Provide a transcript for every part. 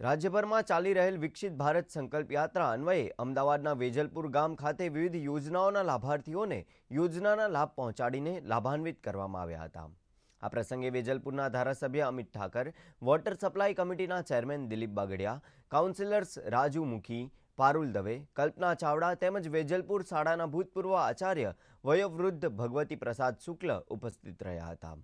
રાજ્યભરમાં ચાલી રહેલ વિકસિત ભારત સંકલ્પ યાત્રા અન્વયે અમદાવાદના વેજલપુર ગામ ખાતે વિવિધ યોજનાઓના લાભાર્થીઓને યોજનાના લાભ પહોંચાડીને લાભાન્વિત કરવામાં આવ્યા હતા. આ પ્રસંગે વેજલપુરના ધારાસભ્ય અમિત ઠાકર, વોટર સપ્લાય કમિટીના ચેરમેન દિલીપ બાગડિયા, કાઉન્સિલર્સ રાજુ મુખી, પારુલ દવે, કલ્પના ચાવડા તેમજ વેજલપુર શાળાના ભૂતપૂર્વ આચાર્ય વયોવૃદ્ધ ભગવતી પ્રસાદ શુક્લ ઉપસ્થિત રહ્યા હતા.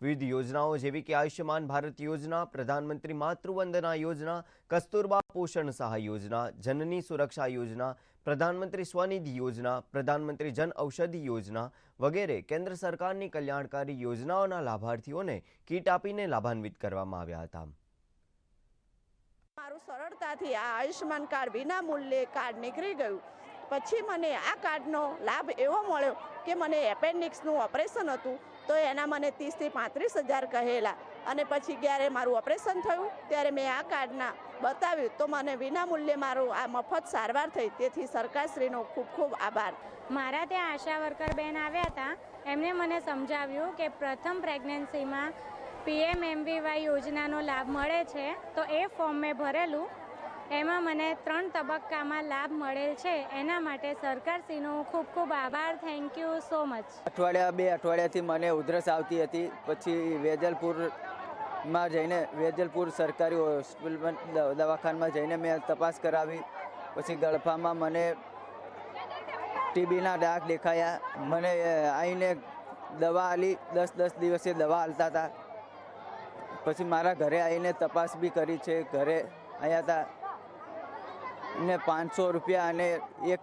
વિવિધ યોજનાઓ જેવી કે આયુષ્યમાન ભારત યોજના, પ્રધાનમંત્રી માતૃવંદના યોજના, કસ્તુરબા પોષણ સહાય યોજના, જનની સુરક્ષા યોજના, પ્રધાનમંત્રી સ્વનિધિ યોજના, પ્રધાનમંત્રી જન ઔષધિ યોજના વગેરે કેન્દ્ર સરકારની કલ્યાણકારી યોજનાઓના લાભાર્થીઓને કીટ આપીને લાભાન્વિત કરવામાં આવ્યા હતા. મારું સરળતાથી આ આયુષ્યમાન કાર્ડ વિના મૂલ્યે કાર્ડ નીકળી ગયું. પછી મને આ કાર્ડનો લાભ એવો મળ્યો કે મને એપેન્ડિક્સનું ઓપરેશન હતું, તો એના મને ત્રીસથી પાંત્રીસ હજાર કહેલા. અને પછી જ્યારે મારું ઓપરેશન થયું, ત્યારે મેં આ કાર્ડના બતાવ્યું, તો મને વિનામૂલ્યે મારું આ મફત સારવાર થઈ. તેથી સરકારશ્રીનો ખૂબ ખૂબ આભાર. મારા ત્યાં આશા વર્કર બેન આવ્યા હતા. એમણે મને સમજાવ્યું કે પ્રથમ પ્રેગ્નન્સીમાં પીએમ એમવીવાય યોજનાનો લાભ મળે છે, તો એ ફોર્મ મેં ભરેલું. એમાં મને ત્રણ તબક્કામાં લાભ મળેલ છે. એના માટે સરકારશ્રીનો ખૂબ ખૂબ આભાર. થેન્ક યુ સો મચ અઠવાડિયા બે અઠવાડિયાથી મને ઉધરસ આવતી હતી. પછી વેજલપુરમાં જઈને વેજલપુર સરકારી હોસ્પિટલમાં દવાખાનામાં જઈને મેં તપાસ કરાવી. પછી ગળફામાં મને ટીબીના ડાક દેખાયા. મને આવીને દવા આલી. દસ દસ દિવસે દવા આલતા હતા. પછી મારા ઘરે આવીને તપાસ બી કરી છે. ઘરે આવ્યા હતા ને પાંચસો રૂપિયા અને એક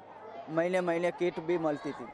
મહિને મહિને કીટ બી મળતી હતી.